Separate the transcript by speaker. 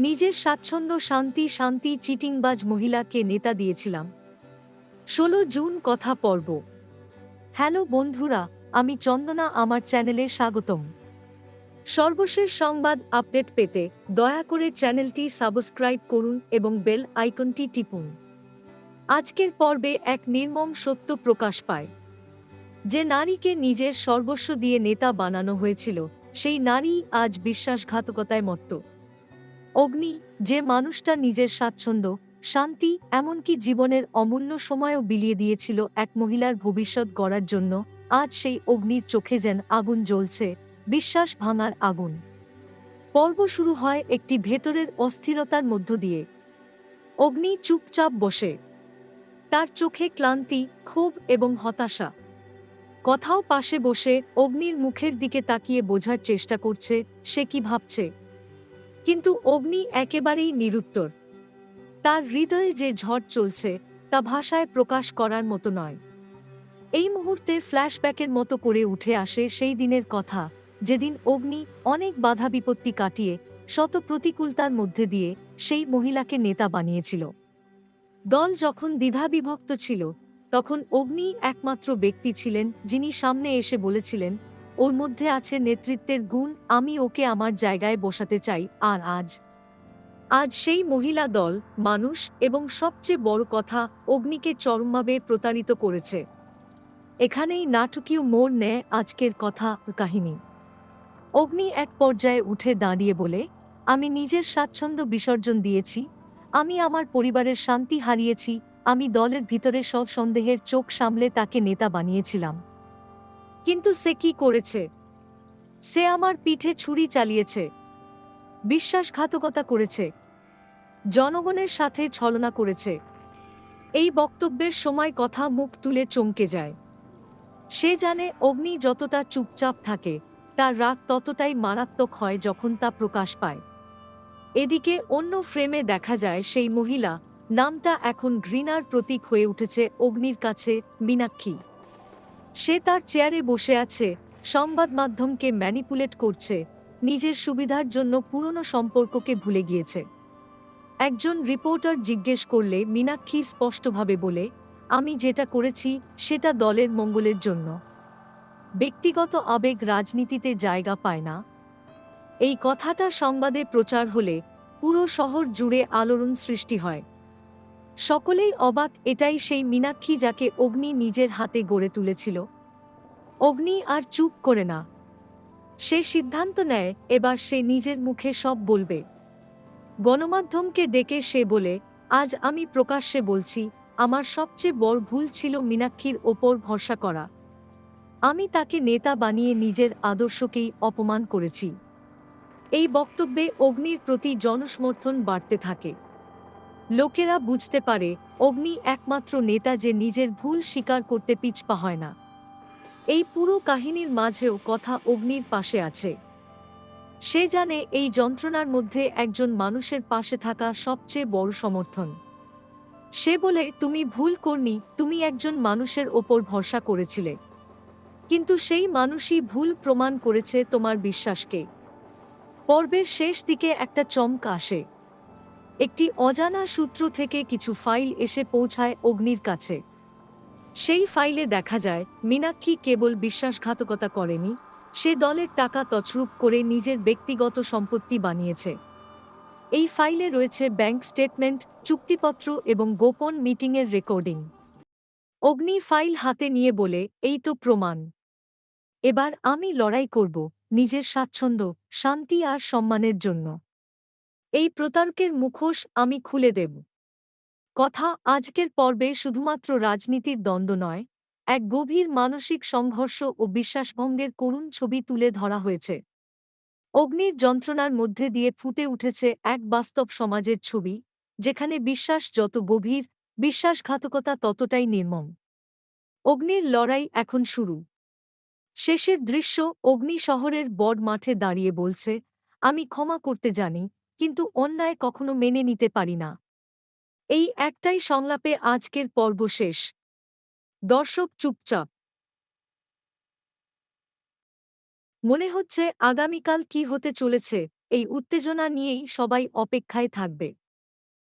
Speaker 1: নিজের স্বাচ্ছন্দ্য, শান্তি শান্তি, চিটিংবাজ মহিলাকে নেতা দিয়েছিলাম। ষোলো জুন কথা পর্ব। হ্যালো বন্ধুরা, আমি চন্দনা, আমার চ্যানেলে স্বাগতম। সর্বশেষ সংবাদ আপডেট পেতে দয়া করে চ্যানেলটি সাবস্ক্রাইব করুন এবং বেল আইকনটি টিপুন। আজকের পর্বে এক নির্মম সত্য প্রকাশ পায়। যে নারীকে নিজের সর্বস্ব দিয়ে নেতা বানানো হয়েছিল, সেই নারী আজ বিশ্বাসঘাতকতায় মত্ত। অগ্নি, যে মানুষটা নিজের স্বাচ্ছন্দ্য, শান্তি, এমনকি জীবনের অমূল্য সময়ও বিলিয়ে দিয়েছিল এক মহিলার ভবিষ্যৎ গড়ার জন্য, আজ সেই অগ্নির চোখে যেন আগুন জ্বলছে, বিশ্বাস ভাঙার আগুন। পর্ব শুরু হয় একটি ভেতরের অস্থিরতার মধ্য দিয়ে। অগ্নি চুপচাপ বসে। তার চোখে ক্লান্তি, ক্ষোভ এবং হতাশা। কথাও পাশে বসে অগ্নির মুখের দিকে তাকিয়ে বোঝার চেষ্টা করছে, সে কি ভাবছে? কিন্তু অগ্নি একেবারেই নিরুত্তর। তার হৃদয়ে যে ঝড় চলছে, তা ভাষায় প্রকাশ করার মতো নয়। এই মুহূর্তে ফ্ল্যাশব্যাকের মতো করে উঠে আসে সেই দিনের কথা, যেদিন অগ্নি অনেক বাধা বিপত্তি কাটিয়ে শত প্রতিকূলতার মধ্যে দিয়ে সেই মহিলাকে নেতা বানিয়েছিল। দল যখন দ্বিধাবিভক্ত ছিল, তখন অগ্নি একমাত্র ব্যক্তি ছিলেন যিনি সামনে এসে বলেছিলেন ওর মধ্যে আছে নেতৃত্বের গুণ, আমি ওকে আমার জায়গায় বসাতে চাই, আর আজ। আজ সেই মহিলা দল, মানুষ এবং সবচেয়ে বড় কথা, অগ্নিকে চরমভাবে প্রতারিত করেছে। এখানেই নাটকীয় মোড় নেয় আজকের কথা, কাহিনী। অগ্নি এক পর্যায়ে উঠে দাঁড়িয়ে বলে, আমি নিজের স্বাচ্ছন্দ্য বিসর্জন দিয়েছি, আমি আমার পরিবারের শান্তি হারিয়েছি, আমি দলের ভিতরে সব সন্দেহের চোখ সামলে তাকে নেতা বানিয়েছিলাম। কিন্তু সে কি করেছে? সে আমার পিঠে ছুরি চালিয়েছে। বিশ্বাসঘাতকতা করেছে। জনগণের সাথে ছলনা করেছে। এই বক্তব্যের সময় কথা মুখ তুলে চমকে যায়। সে জানে অগ্নি যতটা চুপচাপ থাকে, তার রাগ ততটাই মারাত্মক হয় যখন তা প্রকাশ পায়। এদিকে অন্য ফ্রেমে দেখা যায় সেই মহিলা, নামটা এখন ঘৃণার প্রতীক হয়ে উঠেছে অগ্নির কাছে, মীনাক্ষী। সে তার চেয়ারে বসে আছে, সংবাদ মাধ্যমকে ম্যানিপুলেট করছে, নিজের সুবিধার জন্য পুরনো সম্পর্ককে ভুলে গিয়েছে। একজন রিপোর্টার জিজ্ঞেস করলে মীনাক্ষী স্পষ্টভাবে বলে, আমি যেটা করেছি, সেটা দলের মঙ্গলের জন্য। ব্যক্তিগত আবেগ রাজনীতিতে জায়গা পায় না। এই কথাটা সংবাদে প্রচার হলে পুরো শহর জুড়ে আলোড়ন সৃষ্টি হয়। সকলেই অবাক, এটাই সেই মীনাক্ষী যাকে অগ্নি নিজের হাতে গড়ে তুলেছিল। অগ্নি আর চুপ করে না। সে সিদ্ধান্ত নেয়, এবার সে নিজের মুখে সব বলবে। গণমাধ্যমকে ডেকে সে বলে, আজ আমি প্রকাশ্যে বলছি, আমার সবচেয়ে বড় ভুল ছিল মীনাক্ষীর ওপর ভরসা করা। আমি তাকে নেতা বানিয়ে নিজের আদর্শকেই অপমান করেছি। এই বক্তব্যে অগ্নির প্রতি জনসমর্থন বাড়তে থাকে। লোকেরা বুঝতে পারে, অগ্নি একমাত্র নেতা যে নিজের ভুল স্বীকার করতে পিছপা হয় না। এই পুরো কাহিনীর মাঝেও কথা অগ্নির পাশে আছে। সে জানে এই যন্ত্রণার মধ্যে একজন মানুষের পাশে থাকা সবচেয়ে বড় সমর্থন। সে বলে, তুমি ভুল করনি, তুমি একজন মানুষের ওপর ভরসা করেছিলে। কিন্তু সেই মানুষই ভুল প্রমাণ করেছে তোমার বিশ্বাসকে। পর্বের শেষ দিকে একটা চমক আসে। একটি অজানা সূত্র থেকে কিছু ফাইল এসে পৌঁছায় অগ্নির কাছে। সেই ফাইলে দেখা যায়, মীনাক্ষী কেবল বিশ্বাসঘাতকতা করেনি, সে দলের টাকা তছরূপ করে নিজের ব্যক্তিগত সম্পত্তি বানিয়েছে। এই ফাইলে রয়েছে ব্যাংক স্টেটমেন্ট, চুক্তিপত্র এবং গোপন মিটিংয়ের রেকর্ডিং। অগ্নি ফাইল হাতে নিয়ে বলে, এই তো প্রমাণ। এবার আমি লড়াই করব, নিজের স্বাচ্ছন্দ্য, শান্তি আর সম্মানের জন্য। এই প্রতারকের মুখোশ আমি খুলে দেব। কথা আজকের পর্বে শুধুমাত্র রাজনীতির দ্বন্দ্ব নয়, এক গভীর মানসিক সংঘর্ষ ও বিশ্বাসভঙ্গের করুণ ছবি তুলে ধরা হয়েছে। অগ্নির যন্ত্রণার মধ্যে দিয়ে ফুটে উঠেছে এক বাস্তব সমাজের ছবি, যেখানে বিশ্বাস যত গভীর, বিশ্বাসঘাতকতা ততটাই নির্মম। অগ্নির লড়াই এখন শুরু। শেষের দৃশ্য অগ্নি শহরের বড় মাঠে দাঁড়িয়ে বলছে, আমি ক্ষমা করতে জানি কিন্তু অন্যায় কখনো মেনে নিতে পারি না। এই একটাই সংলাপে আজকের পর্ব শেষ। দর্শক চুপচাপ। মনে হচ্ছে আগামীকাল কি হতে চলেছে, এই উত্তেজনা নিয়েই সবাই অপেক্ষায় থাকবে।